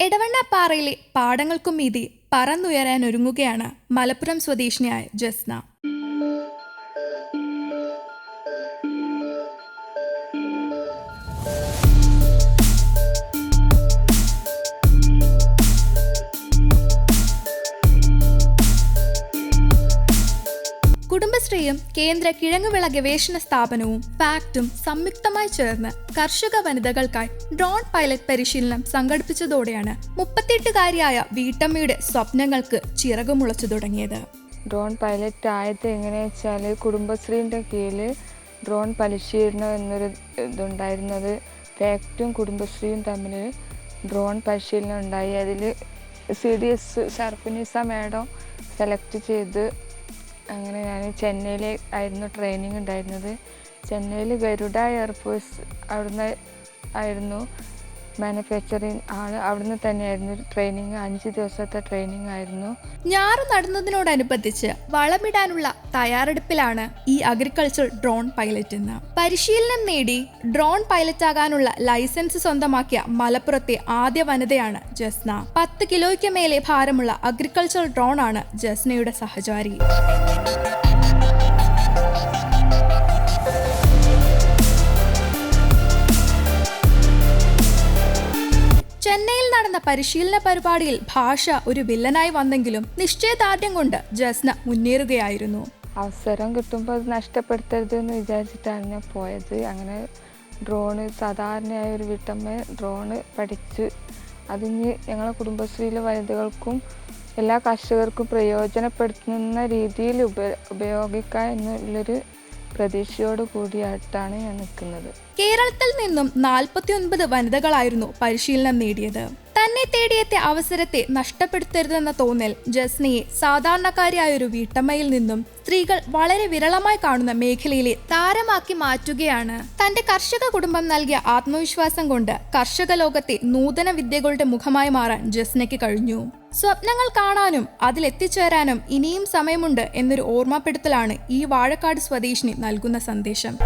എടവണ്ണപ്പാറയിലെ പാടങ്ങൾക്കും മീതി പറന്നുയരാൻ ഒരുങ്ങുകയാണ് മലപ്പുറം സ്വദേശിനിയായ ജസ്ന. കുടുംബശ്രീയും കേന്ദ്ര കിഴങ്ങുവിള ഗവേഷണ സ്ഥാപനവും ഫാക്റ്റും സംയുക്തമായി ചേർന്ന് കർഷക വനിതകൾക്കായി ഡ്രോൺ പൈലറ്റ് പരിശീലനം സംഘടിപ്പിച്ചതോടെയാണ് മുപ്പത്തിയെട്ടുകാരിയായ വീട്ടമ്മയുടെ സ്വപ്നങ്ങൾക്ക് ചിറകുമുളച്ചു തുടങ്ങിയത്. ഡ്രോൺ പൈലറ്റ് ആയത് എങ്ങനെയാ വെച്ചാൽ കുടുംബശ്രീന്റെ കീഴിൽ ഡ്രോൺ പരിശീലനം എന്നൊരു ഇതുണ്ടായിരുന്നത് ഫാക്റ്റും കുടുംബശ്രീയും തമ്മിൽ ഡ്രോൺ പരിശീലനം ഉണ്ടായി. അതിൽ C D S Sharfunisa madam select ചെയ്ത് അങ്ങനെ ഞാൻ ചെന്നൈയിൽ ആയിരുന്നു ട്രെയിനിങ് ഉണ്ടായിരുന്നത്. ചെന്നൈയിൽ ഗരുഡ എയർഫോഴ്സ് അവിടുന്ന് ആയിരുന്നു. മാനുഫാക്ചറിങ് ആണ്. അവിടുന്ന് തന്നെയായിരുന്നു ട്രെയിനിങ് അഞ്ച് ദിവസത്തെ ട്രെയിനിങ് ആയിരുന്നു. ഞാറ് നടുന്നതിനോടനുബന്ധിച്ച് വളമിടാനുള്ള തയ്യാറെടുപ്പിലാണ് ഈ അഗ്രികൾച്ചർ ഡ്രോൺ പൈലറ്റ് എന്ന് പരിശീലനം നേടി ഡ്രോൺ പൈലറ്റ് ആകാനുള്ള ലൈസൻസ് സ്വന്തമാക്കിയ മലപ്പുറത്തെ ആദ്യ വനിതയാണ് ജസ്ന. പത്ത് കിലോയ്ക്ക് മേലെ ഭാരമുള്ള അഗ്രികൾച്ചർ ഡ്രോൺ ആണ് ജസ്നയുടെ സഹചാരി. നടന്ന പരിശീലന പരിപാടിയിൽ ഭാഷ ഒരു വില്ലനായി വന്നെങ്കിലും നിശ്ചയദാർഢ്യം കൊണ്ട് ജസ്ന മുന്നേറുകയായിരുന്നു. അവസരം കിട്ടുമ്പോൾ അത് നഷ്ടപ്പെടുത്തരുത് എന്ന് വിചാരിച്ചിട്ടാണ് ഞാൻ പോയത്. അങ്ങനെ ഡ്രോണ് സാധാരണയായ ഒരു വീട്ടമ്മ ഡ്രോണ് പഠിച്ച്. അതിന് ഞങ്ങളെ കുടുംബശ്രീയിലെ വനിതകൾക്കും എല്ലാ കർഷകർക്കും പ്രയോജനപ്പെടുത്തുന്ന രീതിയിൽ ഉപ ഉപയോഗിക്കുക എന്നുള്ളൊരു പ്രതീക്ഷയോട് കൂടിയായിട്ടാണ് ഞാൻ നിൽക്കുന്നത്. കേരളത്തിൽ നിന്നും നാൽപ്പത്തി ഒൻപത് വനിതകളായിരുന്നു പരിശീലനം നേടിയത്. തന്നെ തേടിയെത്തിയ അവസരത്തെ നഷ്ടപ്പെടുത്തരുതെന്ന തോന്നൽ ജസ്നയെ സാധാരണക്കാരിയായ ഒരു വീട്ടമ്മയിൽ നിന്നും സ്ത്രീകൾ വളരെ വിരളമായി കാണുന്ന മേഖലയിലെ താരമാക്കി മാറ്റുകയാണ്. തന്റെ കർഷക കുടുംബം നൽകിയ ആത്മവിശ്വാസം കൊണ്ട് കർഷക ലോകത്തെ നൂതന വിദ്യകളുടെ മുഖമായി മാറാൻ ജസ്നയ്ക്ക് കഴിഞ്ഞു. സ്വപ്നങ്ങൾ കാണാനും അതിലെത്തിച്ചേരാനും ഇനിയും സമയമുണ്ട് എന്നൊരു ഓർമ്മപ്പെടുത്തലാണ് ഈ വാഴക്കാട് സ്വദേശിനി നൽകുന്ന സന്ദേശം.